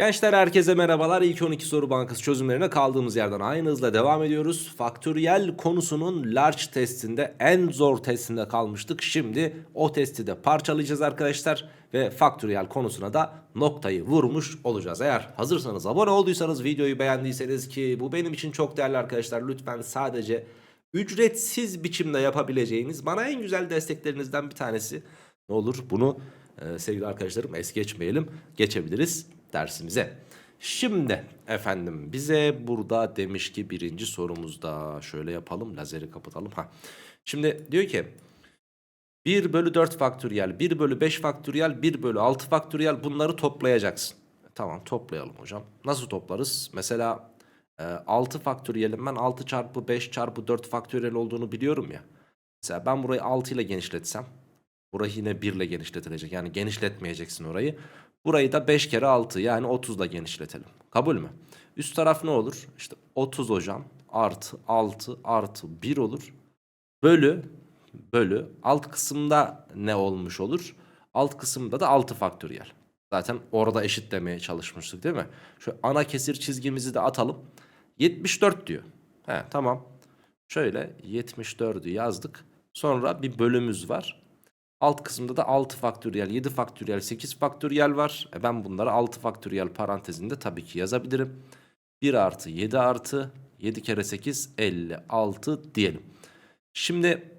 Gençler herkese merhabalar. İlk 12 soru bankası çözümlerine kaldığımız yerden aynı hızla devam ediyoruz. Faktöriyel konusunun large testinde en zor testinde kalmıştık. Şimdi o testi de parçalayacağız arkadaşlar. Ve faktöriyel konusuna da noktayı vurmuş olacağız. Eğer hazırsanız abone olduysanız videoyu beğendiyseniz ki bu benim için çok değerli arkadaşlar. Lütfen sadece ücretsiz biçimde yapabileceğiniz bana en güzel desteklerinizden bir tanesi. Ne olur bunu sevgili arkadaşlarım es geçmeyelim. Geçebiliriz dersimize. Şimdi efendim bize burada demiş ki birinci sorumuzda şöyle yapalım lazeri kapatalım. Ha. Şimdi diyor ki 1 bölü 4 faktöriyel 1 bölü 5 faktöriyel 1 bölü 6 faktöriyel bunları toplayacaksın. Tamam toplayalım hocam. Nasıl toplarız? Mesela e, 6 faktöriyelin ben 6 çarpı 5 çarpı 4 faktöriyel olduğunu biliyorum ya. Mesela ben burayı 6 ile genişletsem Burayı yine 1 ile genişletilecek. Yani genişletmeyeceksin orayı. Burayı da 5 kere 6 yani 30 ile genişletelim. Kabul mü? Üst taraf ne olur? İşte 30 hocam artı 6 artı 1 olur. Bölü bölü alt kısımda ne olmuş olur? Alt kısımda da 6 faktöriyel. Zaten orada eşitlemeye çalışmıştık değil mi? Şu ana kesir çizgimizi de atalım. 74 diyor. He tamam. Şöyle 74'ü yazdık. Sonra bir bölümümüz var. Alt kısımda da 6 faktöriyel, 7 faktöriyel, 8 faktöriyel var. E ben bunları 6 faktöriyel parantezinde tabii ki yazabilirim. 1 artı 7 artı 7 kere 8 56 diyelim. Şimdi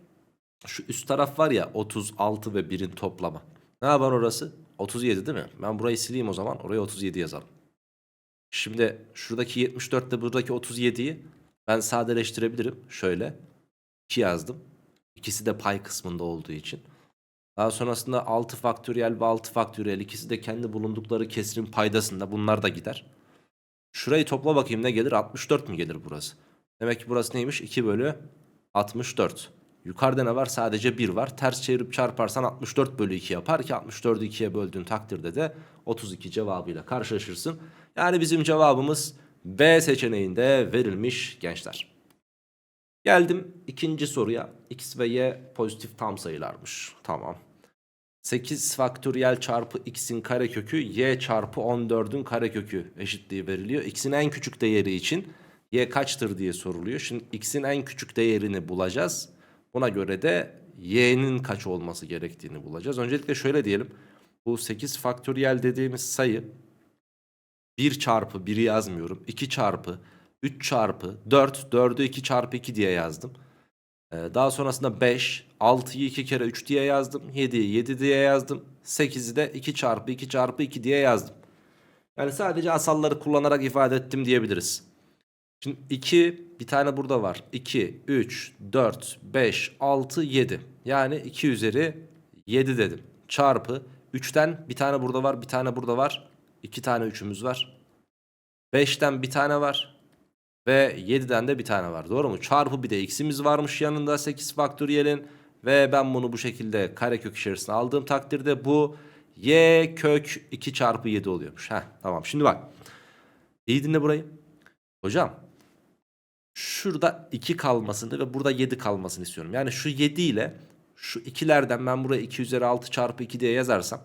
şu üst taraf var ya 36 ve 1'in toplamı. Ne yapar orası? 37 değil mi? Ben burayı sileyim o zaman. Oraya 37 yazalım. Şimdi şuradaki 74 ile buradaki 37'yi ben sadeleştirebilirim. Şöyle 2 yazdım. İkisi de pay kısmında olduğu için. Daha sonrasında 6 faktöriyel ve 6 faktöriyel ikisi de kendi bulundukları kesrin paydasında bunlar da gider. Şurayı topla bakayım ne gelir? 64 mü gelir burası? Demek ki burası neymiş? 2 bölü 64. Yukarıda ne var? Sadece 1 var. Ters çevirip çarparsan 64 bölü 2 yapar ki 64'ü 2'ye böldüğün takdirde de 32 cevabıyla karşılaşırsın. Yani bizim cevabımız B seçeneğinde verilmiş gençler. Geldim ikinci soruya. X ve Y pozitif tam sayılarmış. Tamam. 8 faktöriyel çarpı x'in karekökü y çarpı 14'ün karekökü eşitliği veriliyor. X'in en küçük değeri için y kaçtır diye soruluyor. Şimdi x'in en küçük değerini bulacağız. Buna göre de y'nin kaç olması gerektiğini bulacağız. Öncelikle şöyle diyelim. Bu 8 faktöriyel dediğimiz sayı 1 çarpı 1'i yazmıyorum. 2 çarpı 3 çarpı 4, 4'ü 2 çarpı 2 diye yazdım. Ee, daha sonrasında 5, 6'yı 2 kere 3 diye yazdım. 7'yi 7 diye yazdım. 8'i de 2 çarpı 2 çarpı 2 diye yazdım. Yani sadece asalları kullanarak ifade ettim diyebiliriz. Şimdi 2 bir tane burada var. 2, 3, 4, 5, 6, 7. Yani 2 üzeri 7 dedim. Çarpı 3'ten bir tane burada var bir tane burada var. 2 tane 3'ümüz var. 5'ten bir tane var. Ve 7'den de bir tane var. Doğru mu? Çarpı bir de x'imiz varmış yanında 8 faktöriyelin. Ve ben bunu bu şekilde karekök içerisine aldığım takdirde bu y kök 2 çarpı 7 oluyormuş. Heh, tamam şimdi bak. İyi dinle burayı. Hocam şurada 2 kalmasını ve burada 7 kalmasını istiyorum. Yani şu 7 ile şu ikilerden ben buraya 2 üzeri 6 çarpı 2 diye yazarsam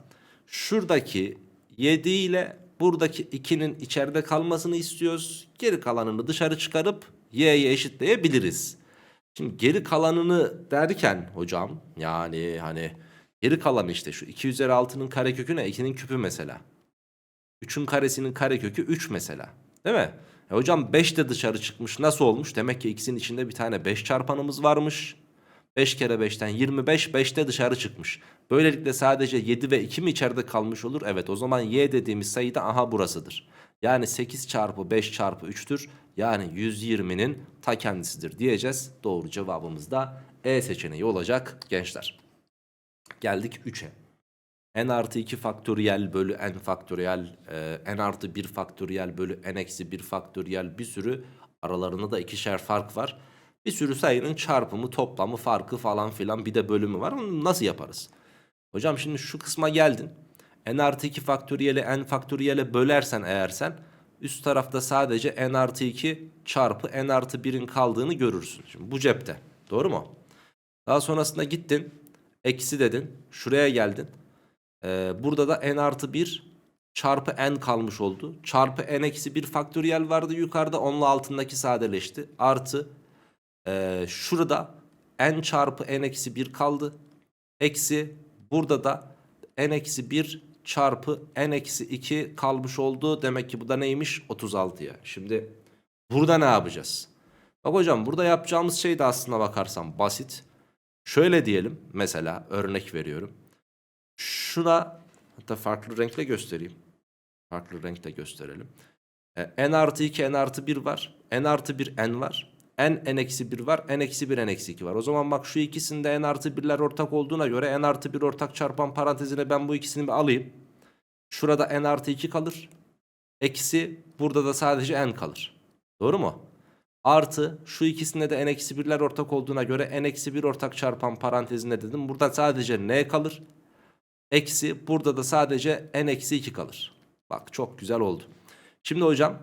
şuradaki 7 ile buradaki 2'nin içeride kalmasını istiyoruz. Geri kalanını dışarı çıkarıp y'ye eşitleyebiliriz. Şimdi geri kalanını derken hocam yani hani geri kalan işte şu 2 üzeri 6'nın karekökü ne? 2'nin küpü mesela. 3'ün karesinin karekökü 3 mesela. Değil mi? E hocam 5 de dışarı çıkmış. Nasıl olmuş? Demek ki x'in içinde bir tane 5 çarpanımız varmış. 5 kere 5'ten 25, 5 de dışarı çıkmış. Böylelikle sadece 7 ve 2 mi içeride kalmış olur? Evet o zaman y dediğimiz sayı da aha burasıdır. Yani 8 çarpı 5 çarpı 3'tür. Yani 120'nin ta kendisidir diyeceğiz. Doğru cevabımız da E seçeneği olacak gençler. Geldik 3'e. n artı 2 faktöriyel bölü n faktöriyel, e, n artı 1 faktöriyel bölü n eksi 1 faktöriyel bir sürü aralarında da ikişer fark var. Bir sürü sayının çarpımı, toplamı, farkı falan filan bir de bölümü var. Onu nasıl yaparız? Hocam şimdi şu kısma geldin. n artı 2 faktöriyeli n faktöriyele bölersen eğer sen üst tarafta sadece n artı 2 çarpı n artı 1'in kaldığını görürsün. Şimdi bu cepte. Doğru mu? Daha sonrasında gittin. Eksi dedin. Şuraya geldin. Ee, burada da n artı 1 çarpı n kalmış oldu. Çarpı n eksi 1 faktöriyel vardı yukarıda. Onunla altındaki sadeleşti. Artı ee, şurada n çarpı n eksi 1 kaldı. Eksi burada da n eksi 1 çarpı n eksi 2 kalmış oldu. Demek ki bu da neymiş? 36'ya. Şimdi burada ne yapacağız? Bak hocam burada yapacağımız şey de aslına bakarsam basit. Şöyle diyelim mesela örnek veriyorum. Şuna hatta farklı renkle göstereyim. Farklı renkle gösterelim. E, n artı 2 n artı 1 var. n artı 1 n var. N n eksi 1 var. n eksi 1 n eksi 2 var. O zaman bak şu ikisinde n artı 1'ler ortak olduğuna göre n artı 1 ortak çarpan parantezine ben bu ikisini bir alayım. Şurada n artı 2 kalır. Eksi burada da sadece n kalır. Doğru mu? Artı şu ikisinde de n eksi 1'ler ortak olduğuna göre n eksi 1 ortak çarpan parantezine dedim. Burada sadece n kalır. Eksi burada da sadece n eksi 2 kalır. Bak çok güzel oldu. Şimdi hocam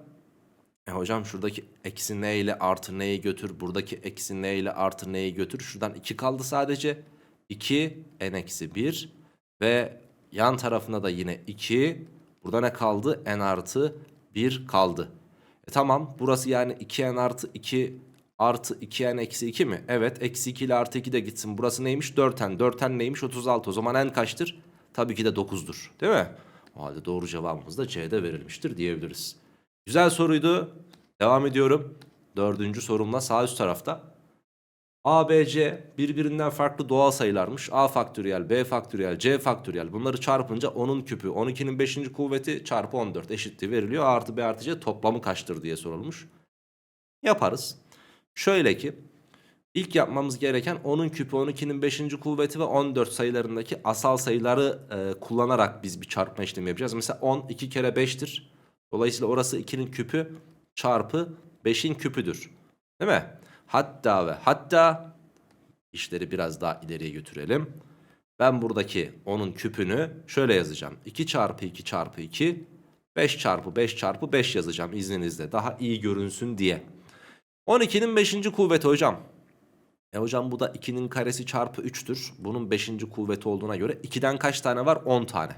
e hocam şuradaki eksi n ile artı n'yi götür. Buradaki eksi n ile artı n'yi götür. Şuradan 2 kaldı sadece. 2 n eksi 1 ve yan tarafına da yine 2. Burada ne kaldı? n artı 1 kaldı. E tamam burası yani 2n artı 2 artı 2n eksi 2 mi? Evet eksi 2 ile artı 2 de gitsin. Burası neymiş? 4n. 4n neymiş? 36. O zaman n kaçtır? Tabii ki de 9'dur. Değil mi? O halde doğru cevabımız da C'de verilmiştir diyebiliriz. Güzel soruydu. Devam ediyorum. Dördüncü sorumla sağ üst tarafta. A, B, C birbirinden farklı doğal sayılarmış. A faktöriyel, B faktöriyel, C faktöriyel. Bunları çarpınca 10'un küpü, 12'nin 5. kuvveti çarpı 14 eşitliği veriliyor. A artı B artı C toplamı kaçtır diye sorulmuş. Yaparız. Şöyle ki ilk yapmamız gereken 10'un küpü, 12'nin 5. kuvveti ve 14 sayılarındaki asal sayıları e, kullanarak biz bir çarpma işlemi yapacağız. Mesela 10 2 kere 5'tir. Dolayısıyla orası 2'nin küpü çarpı 5'in küpüdür. Değil mi? Hatta ve hatta işleri biraz daha ileriye götürelim. Ben buradaki 10'un küpünü şöyle yazacağım. 2 çarpı 2 çarpı 2 5 çarpı 5 çarpı 5 yazacağım izninizle. Daha iyi görünsün diye. 12'nin 5. kuvveti hocam. E hocam bu da 2'nin karesi çarpı 3'tür. Bunun 5. kuvveti olduğuna göre 2'den kaç tane var? 10 tane.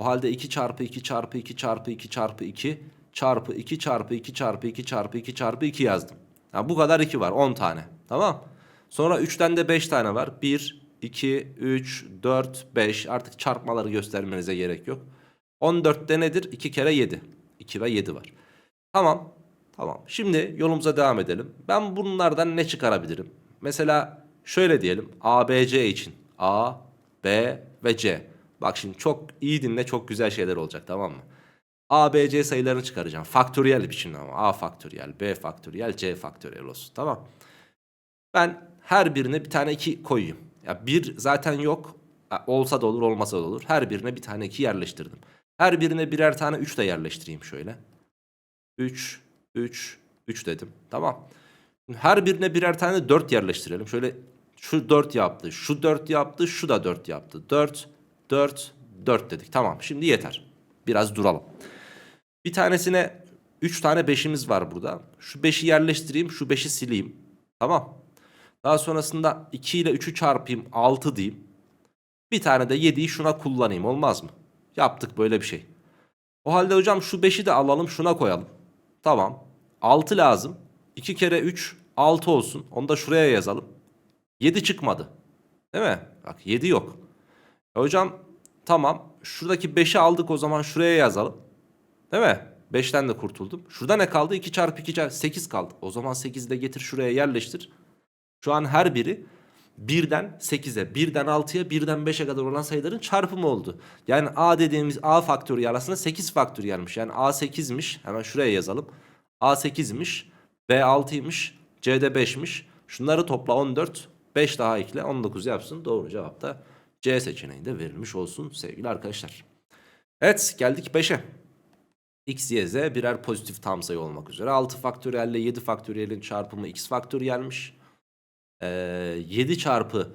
O halde 2 çarpı 2 çarpı 2 çarpı 2 çarpı 2 çarpı 2 çarpı 2 çarpı 2 çarpı 2 çarpı 2 yazdım. Ha, bu kadar 2 var 10 tane. Tamam. Sonra 3'ten de 5 tane var. 1, 2, 3, 4, 5 artık çarpmaları göstermenize gerek yok. 14'te nedir? 2 kere 7. 2 ve 7 var. Tamam. Tamam. Şimdi yolumuza devam edelim. Ben bunlardan ne çıkarabilirim? Mesela şöyle diyelim. A, B, C için. A, B ve C. Bak şimdi çok iyi dinle çok güzel şeyler olacak tamam mı? A, B, C sayılarını çıkaracağım. Faktöriyel biçimde ama. A faktöriyel, B faktöriyel, C faktöriyel olsun. Tamam. Ben her birine bir tane 2 koyayım. Ya bir zaten yok. Olsa da olur, olmasa da olur. Her birine bir tane 2 yerleştirdim. Her birine birer tane 3 de yerleştireyim şöyle. 3, 3, 3 dedim. Tamam. Her birine birer tane 4 yerleştirelim. Şöyle şu 4 yaptı, şu 4 yaptı, şu da 4 yaptı. 4, 4, 4 dedik. Tamam şimdi yeter. Biraz duralım. Bir tanesine 3 tane 5'imiz var burada. Şu 5'i yerleştireyim, şu 5'i sileyim. Tamam. Daha sonrasında 2 ile 3'ü çarpayım, 6 diyeyim. Bir tane de 7'yi şuna kullanayım olmaz mı? Yaptık böyle bir şey. O halde hocam şu 5'i de alalım şuna koyalım. Tamam. 6 lazım. 2 kere 3 6 olsun. Onu da şuraya yazalım. 7 çıkmadı. Değil mi? Bak 7 yok. E hocam tamam. Şuradaki 5'i aldık o zaman şuraya yazalım. Değil mi? 5'ten de kurtuldum. Şurada ne kaldı? 2 çarpı 2 çarpı 8 kaldı. O zaman 8'i de getir şuraya yerleştir. Şu an her biri 1'den 8'e, 1'den 6'ya, 1'den 5'e kadar olan sayıların çarpımı oldu. Yani A dediğimiz A faktöriyel aslında 8 faktöriyelmiş. Yani A 8'miş. Hemen şuraya yazalım. A 8'miş. B 6'ymış. C de 5'miş. Şunları topla 14. 5 daha ekle 19 yapsın. Doğru cevap da C seçeneğinde verilmiş olsun sevgili arkadaşlar. Evet geldik 5'e. X, Y, Z birer pozitif tam sayı olmak üzere. 6 faktöriyel ile 7 faktöriyelin çarpımı x faktöriyelmiş. Ee, 7 çarpı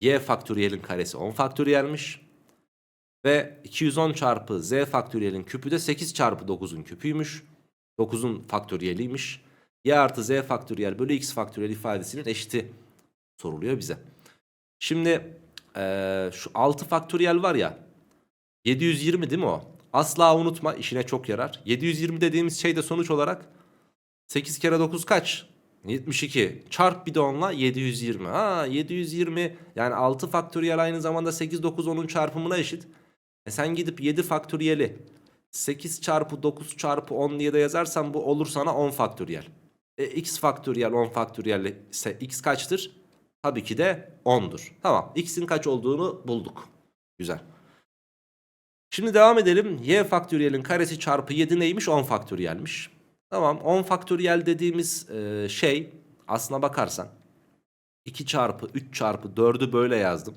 y faktöriyelin karesi 10 faktöriyelmiş. Ve 210 çarpı z faktöriyelin küpü de 8 çarpı 9'un küpüymüş. 9'un faktöriyeliymiş. y artı z faktöriyel bölü x faktöriyel ifadesinin eşiti soruluyor bize. Şimdi ee, şu 6 faktöriyel var ya 720 değil mi o? asla unutma işine çok yarar. 720 dediğimiz şey de sonuç olarak 8 kere 9 kaç? 72. Çarp bir de onunla 720. Ha 720 yani 6 faktöriyel aynı zamanda 8 9 10'un çarpımına eşit. E sen gidip 7 faktöriyeli 8 çarpı 9 çarpı 10 diye de yazarsan bu olur sana 10 faktöriyel. E, x faktöriyel 10 faktöriyel ise x kaçtır? Tabii ki de 10'dur. Tamam x'in kaç olduğunu bulduk. Güzel. Şimdi devam edelim. Y faktöriyelin karesi çarpı 7 neymiş? 10 faktöriyelmiş. Tamam 10 faktöriyel dediğimiz e, şey aslına bakarsan 2 çarpı 3 çarpı 4'ü böyle yazdım.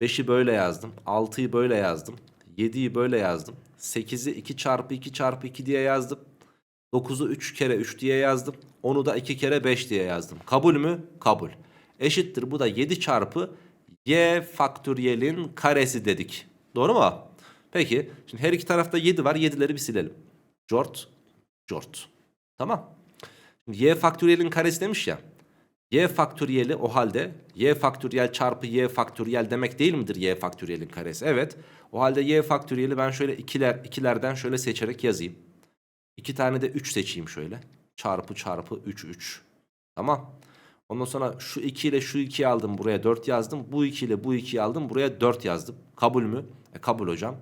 5'i böyle yazdım. 6'yı böyle yazdım. 7'yi böyle yazdım. 8'i 2 çarpı 2 çarpı 2 diye yazdım. 9'u 3 kere 3 diye yazdım. 10'u da 2 kere 5 diye yazdım. Kabul mü? Kabul. Eşittir bu da 7 çarpı y faktöriyelin karesi dedik. Doğru mu? Peki şimdi her iki tarafta 7 var. 7'leri bir silelim. Jort, jort. Tamam. Şimdi y faktöriyelin karesi demiş ya. Y faktöriyeli o halde y faktöriyel çarpı y faktöriyel demek değil midir y faktöriyelin karesi? Evet. O halde y faktöriyeli ben şöyle ikiler ikilerden şöyle seçerek yazayım. İki tane de 3 seçeyim şöyle. Çarpı çarpı 3 3. Tamam. Ondan sonra şu 2 ile şu 2'yi aldım buraya 4 yazdım. Bu 2 ile bu 2'yi aldım buraya 4 yazdım. Kabul mü? E, kabul hocam.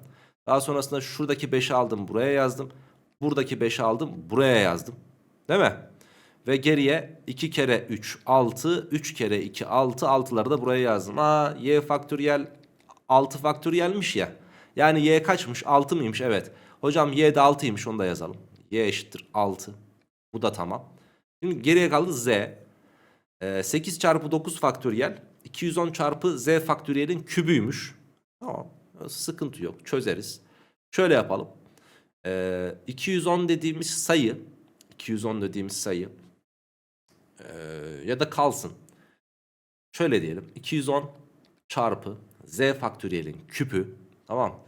Daha sonrasında şuradaki 5'i aldım buraya yazdım. Buradaki 5'i aldım buraya yazdım. Değil mi? Ve geriye 2 kere 3 6 3 kere 2 6 6'ları da buraya yazdım. Aa y faktöriyel 6 faktöriyelmiş ya. Yani y kaçmış 6 mıymış evet. Hocam y de 6'ymış onu da yazalım. y eşittir 6. Bu da tamam. Şimdi geriye kaldı z. Ee, 8 çarpı 9 faktöriyel 210 çarpı z faktöriyelin kübüymüş. Tamam sıkıntı yok çözeriz. Şöyle yapalım. Ee, 210 dediğimiz sayı 210 dediğimiz sayı ee, ya da kalsın. Şöyle diyelim 210 çarpı z faktöriyelin küpü tamam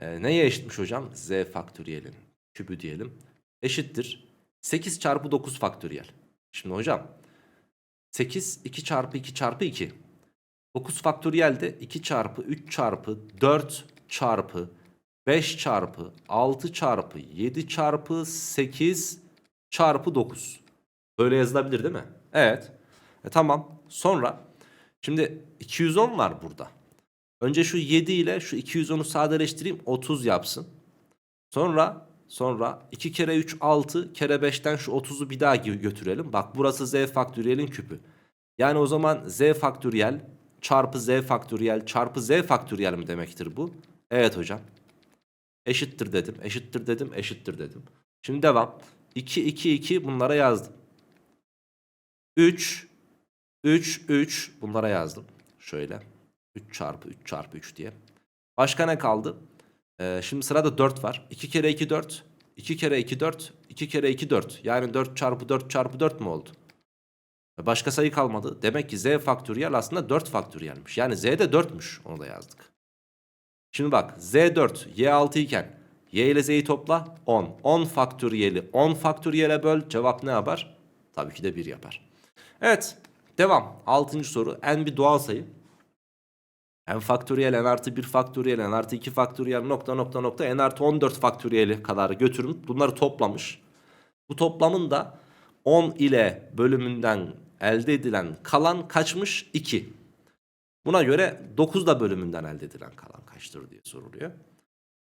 ee, neye eşitmiş hocam? z faktöriyelin küpü diyelim eşittir 8 çarpı 9 faktöriyel. Şimdi hocam 8 2 çarpı 2 çarpı 2 9 faktöriyel de 2 çarpı 3 çarpı 4 çarpı 5 çarpı 6 çarpı 7 çarpı 8 çarpı 9. Böyle yazılabilir değil mi? Evet. E, tamam. Sonra şimdi 210 var burada. Önce şu 7 ile şu 210'u sadeleştireyim 30 yapsın. Sonra sonra 2 kere 3 6 kere 5'ten şu 30'u bir daha gö- götürelim. Bak burası z faktöriyelin küpü. Yani o zaman z faktöriyel çarpı z faktöriyel çarpı z faktöriyel mi demektir bu? Evet hocam. Eşittir dedim, eşittir dedim, eşittir dedim. Şimdi devam. 2, 2, 2 bunlara yazdım. 3, 3, 3 bunlara yazdım. Şöyle. 3 çarpı 3 çarpı 3 diye. Başka ne kaldı? Ee, şimdi sırada 4 var. 2 kere 2 4. 2 kere 2 4. 2 kere 2 4. Yani 4 çarpı 4 çarpı 4 mü oldu? Başka sayı kalmadı. Demek ki z faktöriyel aslında 4 faktöriyelmiş. Yani z de 4'müş. Onu da yazdık. Şimdi bak z 4 y 6 iken y ile z'yi topla 10. 10 faktöriyeli 10 faktöriyele böl. Cevap ne yapar? Tabii ki de 1 yapar. Evet devam. 6. soru en bir doğal sayı. N faktöriyel n artı 1 faktöriyel n artı 2 faktöriyel nokta nokta nokta n artı 14 faktöriyeli kadar götürün. Bunları toplamış. Bu toplamın da 10 ile bölümünden elde edilen kalan kaçmış? 2. Buna göre 9 da bölümünden elde edilen kalan kaçtır diye soruluyor.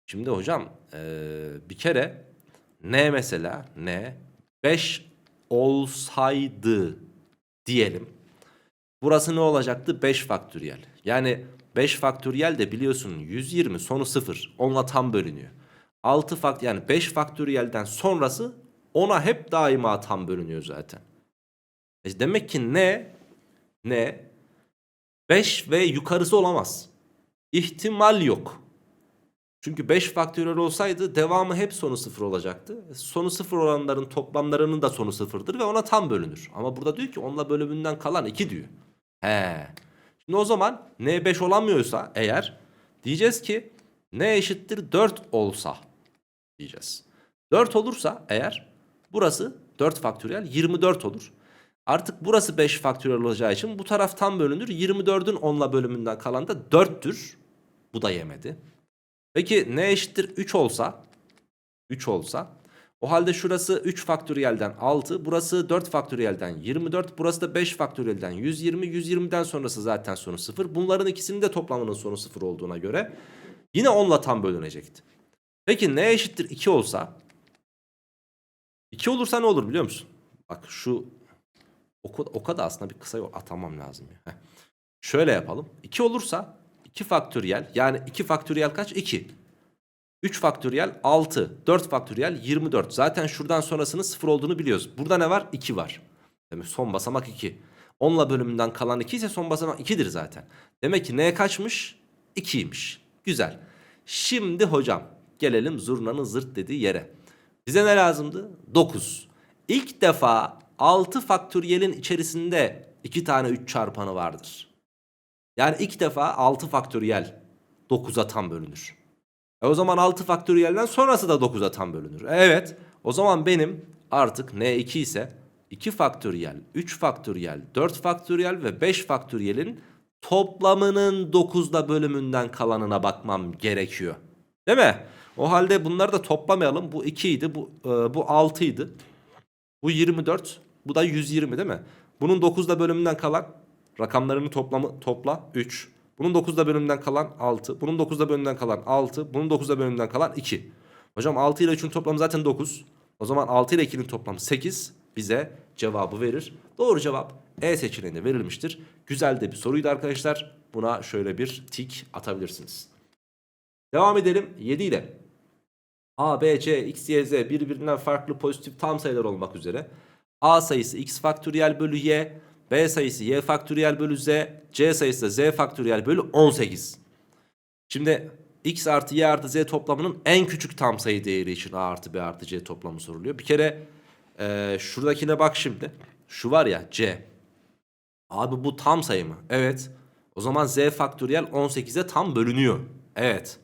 Şimdi hocam eee, bir kere n mesela n 5 olsaydı diyelim. Burası ne olacaktı? 5 faktöriyel. Yani 5 faktöriyel de biliyorsun 120 sonu 0. Onunla tam bölünüyor. 6 fakt yani 5 faktöriyelden sonrası ona hep daima tam bölünüyor zaten. E demek ki ne? Ne? 5 ve yukarısı olamaz. İhtimal yok. Çünkü 5 faktöriyel olsaydı devamı hep sonu 0 olacaktı. E, Sonu 0 olanların toplamlarının da sonu 0'dır ve ona tam bölünür. Ama burada diyor ki onunla bölümünden kalan 2 diyor. He. Şimdi o zaman n 5 olamıyorsa eğer diyeceğiz ki n eşittir 4 olsa diyeceğiz. 4 olursa eğer burası 4 faktöriyel 24 olur. Artık burası 5 faktöriyel olacağı için bu taraf tam bölünür. 24'ün 10'la bölümünden kalan da 4'tür. Bu da yemedi. Peki n eşittir 3 olsa 3 olsa o halde şurası 3 faktöriyelden 6 burası 4 faktöriyelden 24 burası da 5 faktöriyelden 120 120'den sonrası zaten sonu 0 bunların ikisinin de toplamının sonu 0 olduğuna göre yine 10 ile tam bölünecekti. Peki n eşittir 2 olsa 2 olursa ne olur biliyor musun? Bak şu oku, oka da aslında bir kısa yol atamam lazım. ya. Şöyle yapalım. 2 olursa 2 faktöriyel yani 2 faktöriyel kaç? 2. 3 faktöriyel 6. 4 faktöriyel 24. Zaten şuradan sonrasının 0 olduğunu biliyoruz. Burada ne var? 2 var. Demek son basamak 2. 10 ile bölümünden kalan 2 ise son basamak 2'dir zaten. Demek ki n kaçmış? 2'ymiş. Güzel. Şimdi hocam gelelim zurnanın zırt dediği yere. Bize ne lazımdı? 9. İlk defa 6 faktöriyelin içerisinde 2 tane 3 çarpanı vardır. Yani ilk defa 6 faktöriyel 9'a tam bölünür. E o zaman 6 faktöriyelden sonrası da 9'a tam bölünür. Evet. O zaman benim artık n2 ise 2 faktöriyel, 3 faktöriyel, 4 faktöriyel ve 5 faktöriyelin toplamının 9'da bölümünden kalanına bakmam gerekiyor. Değil mi? O halde bunları da toplamayalım. Bu 2 idi, bu e, bu 6 idi. Bu 24, bu da 120 değil mi? Bunun 9'da bölümünden kalan rakamlarını toplamı topla 3. Bunun 9'da bölümünden kalan 6. Bunun 9'da bölümünden kalan 6. Bunun 9'da bölümünden kalan 2. Hocam 6 ile 3'ün toplamı zaten 9. O zaman 6 ile 2'nin toplamı 8 bize cevabı verir. Doğru cevap E seçeneğinde verilmiştir. Güzel de bir soruydu arkadaşlar. Buna şöyle bir tik atabilirsiniz. Devam edelim 7 ile. A, B, C, X, Y, Z birbirinden farklı pozitif tam sayılar olmak üzere. A sayısı X faktöriyel bölü Y, B sayısı Y faktöriyel bölü Z, C sayısı da Z faktöriyel bölü 18. Şimdi X artı Y artı Z toplamının en küçük tam sayı değeri için A artı B artı C toplamı soruluyor. Bir kere eee şuradakine bak şimdi. Şu var ya C. Abi bu tam sayı mı? Evet. O zaman Z faktöriyel 18'e tam bölünüyor. Evet.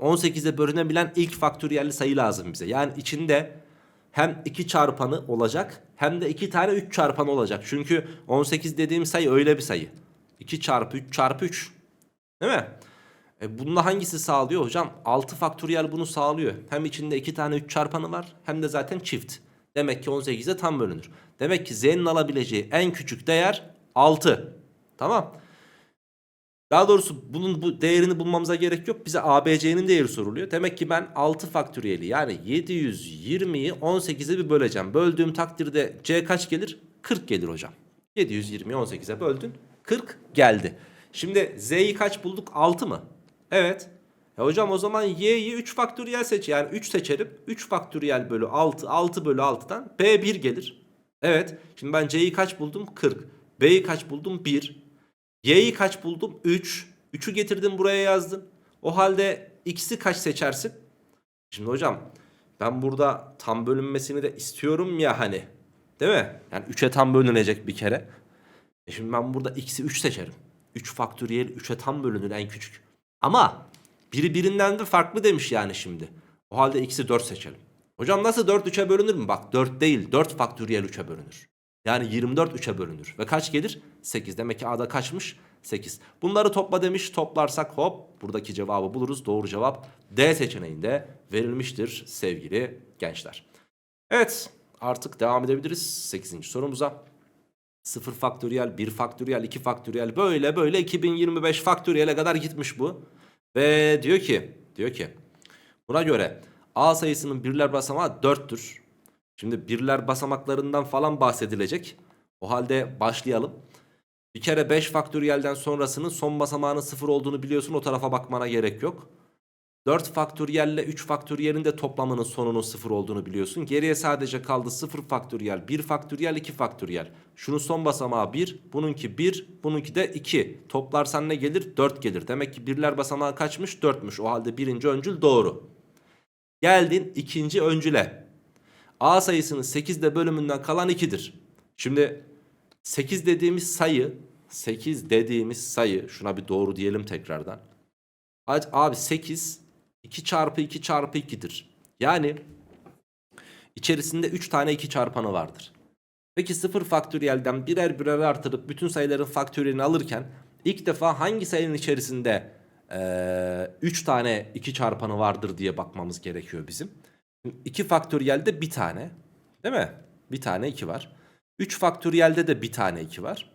18'e bölünebilen ilk faktöriyelli sayı lazım bize. Yani içinde hem 2 çarpanı olacak hem de 2 tane 3 çarpanı olacak. Çünkü 18 dediğim sayı öyle bir sayı. 2 çarpı 3 çarpı 3. Değil mi? E bununla hangisi sağlıyor hocam? 6 faktöriyel bunu sağlıyor. Hem içinde 2 tane 3 çarpanı var hem de zaten çift. Demek ki 18'e tam bölünür. Demek ki z'nin alabileceği en küçük değer 6. Tamam. Daha doğrusu bunun bu değerini bulmamıza gerek yok. Bize ABC'nin değeri soruluyor. Demek ki ben 6 faktöriyeli yani 720'yi 18'e bir böleceğim. Böldüğüm takdirde C kaç gelir? 40 gelir hocam. 720'yi 18'e böldün. 40 geldi. Şimdi Z'yi kaç bulduk? 6 mı? Evet. E hocam o zaman Y'yi 3 faktöriyel seç. Yani 3 seçerim. 3 faktöriyel bölü 6. 6 bölü 6'dan B 1 gelir. Evet. Şimdi ben C'yi kaç buldum? 40. B'yi kaç buldum? 1. Y'yi kaç buldum? 3. 3'ü getirdim buraya yazdım. O halde X'i kaç seçersin? Şimdi hocam ben burada tam bölünmesini de istiyorum ya hani. Değil mi? Yani 3'e tam bölünecek bir kere. E şimdi ben burada X'i 3 seçerim. 3 faktöriyel 3'e tam bölünür en küçük. Ama biri birinden de farklı demiş yani şimdi. O halde X'i 4 seçelim. Hocam nasıl 4 3'e bölünür mü? Bak 4 değil 4 faktöriyel 3'e bölünür. Yani 24 3'e bölünür. Ve kaç gelir? 8. Demek ki A'da kaçmış? 8. Bunları topla demiş. Toplarsak hop buradaki cevabı buluruz. Doğru cevap D seçeneğinde verilmiştir sevgili gençler. Evet artık devam edebiliriz 8. sorumuza. 0 faktöriyel, 1 faktöriyel, 2 faktöriyel böyle böyle 2025 faktöriyele kadar gitmiş bu. Ve diyor ki, diyor ki buna göre A sayısının birler basamağı 4'tür. Şimdi birler basamaklarından falan bahsedilecek. O halde başlayalım. Bir kere 5 faktöriyelden sonrasının son basamağının 0 olduğunu biliyorsun. O tarafa bakmana gerek yok. 4 faktöriyelle 3 faktöriyelin de toplamının sonunun 0 olduğunu biliyorsun. Geriye sadece kaldı 0 faktöriyel, 1 faktöriyel, 2 faktöriyel. Şunun son basamağı 1, bununki 1, bununki de 2. Toplarsan ne gelir? 4 gelir. Demek ki birler basamağı kaçmış? 4'müş. O halde birinci öncül doğru. Geldin ikinci öncüle. A sayısının 8'de bölümünden kalan 2'dir. Şimdi 8 dediğimiz sayı 8 dediğimiz sayı şuna bir doğru diyelim tekrardan. Abi 8 2 çarpı 2 çarpı 2'dir. Yani içerisinde 3 tane 2 çarpanı vardır. Peki 0 faktöriyelden birer birer artırıp bütün sayıların faktöriyelini alırken ilk defa hangi sayının içerisinde 3 tane 2 çarpanı vardır diye bakmamız gerekiyor bizim. 2 faktöriyelde bir tane değil mi? Bir tane 2 var. 3 faktöriyelde de bir tane 2 var.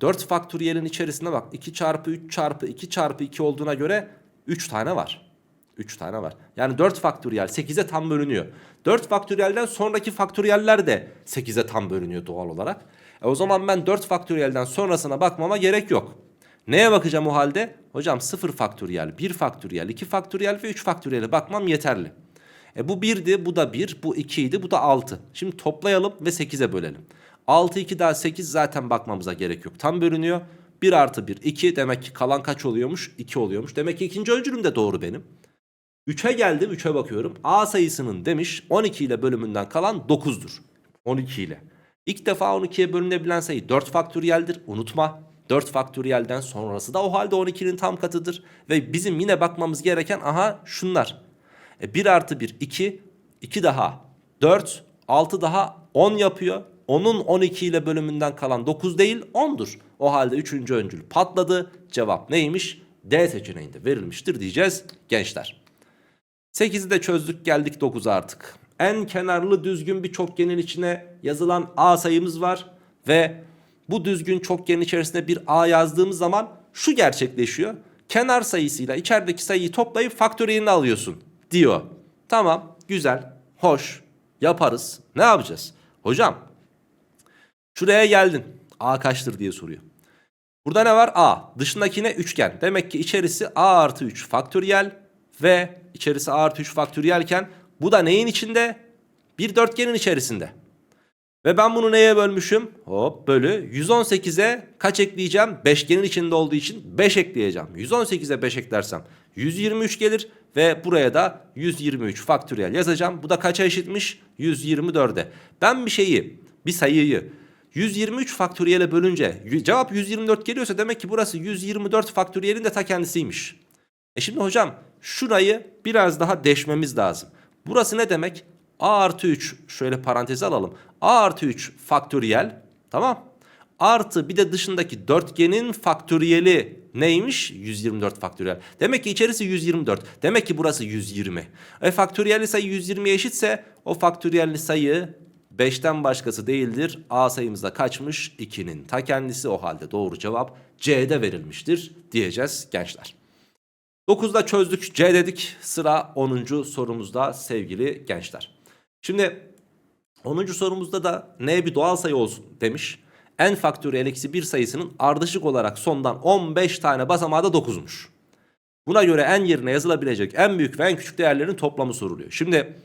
4 faktöriyelin içerisinde bak 2 çarpı 3 çarpı 2 çarpı 2 olduğuna göre 3 tane var. 3 tane var. Yani 4 faktöriyel 8'e tam bölünüyor. 4 faktöriyelden sonraki faktöriyeller de 8'e tam bölünüyor doğal olarak. E o zaman ben 4 faktöriyelden sonrasına bakmama gerek yok. Neye bakacağım o halde? Hocam 0 faktöriyel, 1 faktöriyel, 2 faktöriyel ve 3 faktöriyele bakmam yeterli. E bu 1'di, bu da 1, bu 2 idi, bu da 6. Şimdi toplayalım ve 8'e bölelim. 6, 2 daha 8 zaten bakmamıza gerek yok. Tam bölünüyor. 1 artı 1, 2 demek ki kalan kaç oluyormuş? 2 oluyormuş. Demek ki ikinci öncülüm de doğru benim. 3'e geldim 3'e bakıyorum. A sayısının demiş 12 ile bölümünden kalan 9'dur. 12 ile. İlk defa 12'ye bölünebilen sayı 4 faktöriyeldir. Unutma. 4 faktöriyelden sonrası da o halde 12'nin tam katıdır. Ve bizim yine bakmamız gereken aha şunlar. E 1 artı 1 2. 2 daha 4. 6 daha 10 yapıyor. Onun 12 ile bölümünden kalan 9 değil 10'dur. O halde 3. öncül patladı. Cevap neymiş? D seçeneğinde verilmiştir diyeceğiz gençler. 8'i de çözdük geldik 9'a artık. En kenarlı düzgün bir çokgenin içine yazılan A sayımız var. Ve bu düzgün çokgenin içerisinde bir A yazdığımız zaman şu gerçekleşiyor. Kenar sayısıyla içerideki sayıyı toplayıp faktöriyelini alıyorsun diyor. Tamam güzel hoş yaparız. Ne yapacağız? Hocam şuraya geldin. A kaçtır diye soruyor. Burada ne var? A. Dışındakine üçgen. Demek ki içerisi A artı 3 faktöriyel ve içerisi A artı 3 faktöriyelken bu da neyin içinde? Bir dörtgenin içerisinde. Ve ben bunu neye bölmüşüm? Hop bölü 118'e kaç ekleyeceğim? Beşgenin içinde olduğu için 5 ekleyeceğim. 118'e 5 eklersem 123 gelir ve buraya da 123 faktöriyel yazacağım. Bu da kaça eşitmiş? 124'e. Ben bir şeyi, bir sayıyı 123 faktöriyele bölünce cevap 124 geliyorsa demek ki burası 124 faktöriyelin de ta kendisiymiş. E şimdi hocam şurayı biraz daha deşmemiz lazım. Burası ne demek? A artı 3 şöyle paranteze alalım. A artı 3 faktöriyel tamam. Artı bir de dışındaki dörtgenin faktöriyeli neymiş? 124 faktöriyel. Demek ki içerisi 124. Demek ki burası 120. E faktöriyelli sayı 120'ye eşitse o faktöriyelli sayı 5'ten başkası değildir. A sayımızda kaçmış? 2'nin ta kendisi o halde doğru cevap C'de verilmiştir diyeceğiz gençler. 9'da çözdük C dedik sıra 10. sorumuzda sevgili gençler. Şimdi 10. sorumuzda da n bir doğal sayı olsun demiş. n faktöriyel eksi 1 sayısının ardışık olarak sondan 15 tane basamağı da 9'muş. Buna göre n yerine yazılabilecek en büyük ve en küçük değerlerin toplamı soruluyor. Şimdi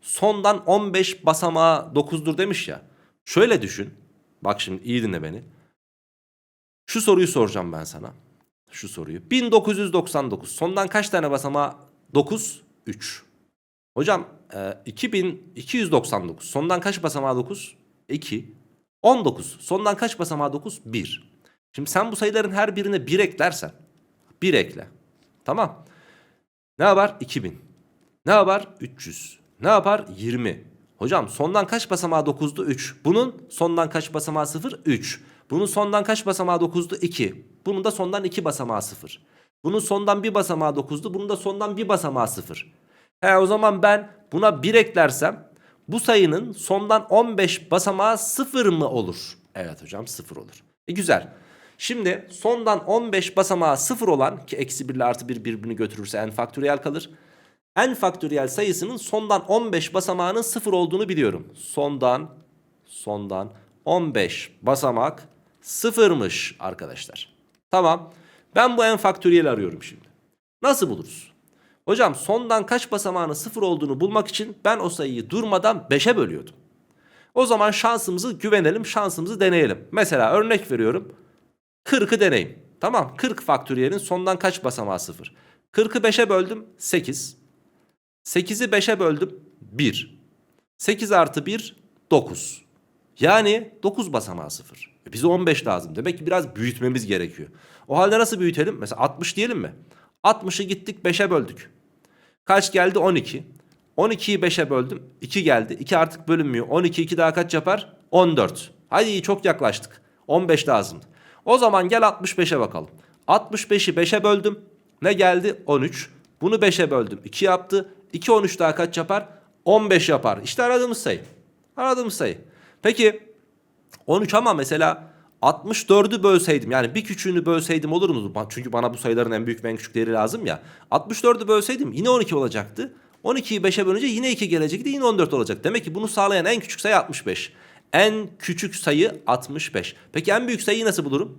sondan 15 basamağı 9'dur demiş ya. Şöyle düşün. Bak şimdi iyi dinle beni. Şu soruyu soracağım ben sana. Şu soruyu. 1999 sondan kaç tane basamağı? 9, 3. Hocam e, 2299 sondan kaç basamağı 9? 2. 19 sondan kaç basamağı 9? 1. Şimdi sen bu sayıların her birine 1 eklersen 1 ekle. Tamam. Ne yapar? 2000. Ne yapar? 300. Ne yapar? 20. Hocam sondan kaç basamağı 9'du? 3. Bunun sondan kaç basamağı 0? 3. Bunun sondan kaç basamağı 9'du? 2. Bunun da sondan 2 basamağı 0. Bunun sondan bir basamağı 9'du. Bunun da sondan bir basamağı 0. He o zaman ben buna 1 eklersem bu sayının sondan 15 basamağı 0 mı olur? Evet hocam 0 olur. E güzel. Şimdi sondan 15 basamağı 0 olan ki eksi 1 ile artı 1 birbirini götürürse n faktöriyel kalır. n faktöriyel sayısının sondan 15 basamağının 0 olduğunu biliyorum. Sondan sondan 15 basamak 0'mış arkadaşlar. Tamam. Ben bu n faktöriyel arıyorum şimdi. Nasıl buluruz? Hocam sondan kaç basamağının 0 olduğunu bulmak için ben o sayıyı durmadan 5'e bölüyordum. O zaman şansımızı güvenelim, şansımızı deneyelim. Mesela örnek veriyorum. 40'ı deneyim. Tamam 40 faktöriyelin sondan kaç basamağı 0? 40'ı 5'e böldüm 8. 8'i 5'e böldüm 1. 8 artı 1 9. Yani 9 basamağı 0. E bize 15 lazım. Demek ki biraz büyütmemiz gerekiyor. O halde nasıl büyütelim? Mesela 60 diyelim mi? 60'ı gittik 5'e böldük. Kaç geldi? 12. 12'yi 5'e böldüm. 2 geldi. 2 artık bölünmüyor. 12 2 daha kaç yapar? 14. Hadi çok yaklaştık. 15 lazımdı. O zaman gel 65'e bakalım. 65'i 5'e böldüm. Ne geldi? 13. Bunu 5'e böldüm. 2 yaptı. 2 13 daha kaç yapar? 15 yapar. İşte aradığımız sayı. Aradığımız sayı. Peki 13 ama mesela 64'ü bölseydim yani bir küçüğünü bölseydim olur mu? Çünkü bana bu sayıların en büyük ve en küçükleri lazım ya. 64'ü bölseydim yine 12 olacaktı. 12'yi 5'e bölünce yine 2 gelecekti yine 14 olacak. Demek ki bunu sağlayan en küçük sayı 65. En küçük sayı 65. Peki en büyük sayıyı nasıl bulurum?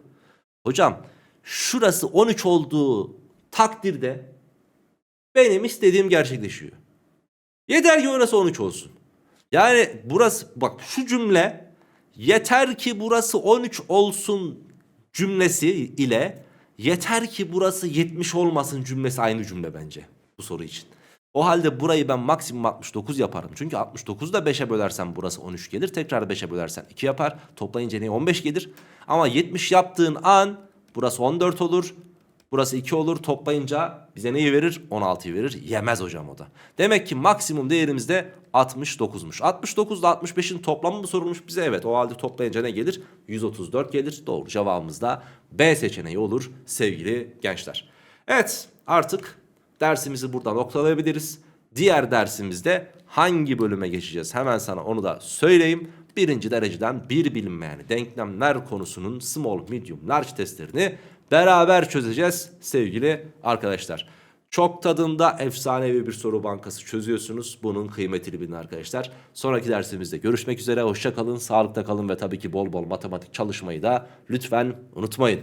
Hocam şurası 13 olduğu takdirde benim istediğim gerçekleşiyor. Yeter ki orası 13 olsun. Yani burası bak şu cümle yeter ki burası 13 olsun cümlesi ile yeter ki burası 70 olmasın cümlesi aynı cümle bence bu soru için. O halde burayı ben maksimum 69 yaparım. Çünkü 69'u da 5'e bölersem burası 13 gelir. Tekrar 5'e bölersen 2 yapar. Toplayınca ne 15 gelir. Ama 70 yaptığın an burası 14 olur. Burası 2 olur. Toplayınca bize neyi verir? 16'yı verir. Yemez hocam o da. Demek ki maksimum değerimiz de 69'muş. 69 ile 65'in toplamı mı sorulmuş bize? Evet. O halde toplayınca ne gelir? 134 gelir. Doğru cevabımız da B seçeneği olur sevgili gençler. Evet artık dersimizi burada noktalayabiliriz. Diğer dersimizde hangi bölüme geçeceğiz? Hemen sana onu da söyleyeyim. Birinci dereceden bir bilinmeyen denklemler konusunun small, medium, large testlerini beraber çözeceğiz sevgili arkadaşlar. Çok tadında efsanevi bir soru bankası çözüyorsunuz. Bunun kıymetini bilin arkadaşlar. Sonraki dersimizde görüşmek üzere. Hoşça kalın, sağlıkta kalın ve tabii ki bol bol matematik çalışmayı da lütfen unutmayın.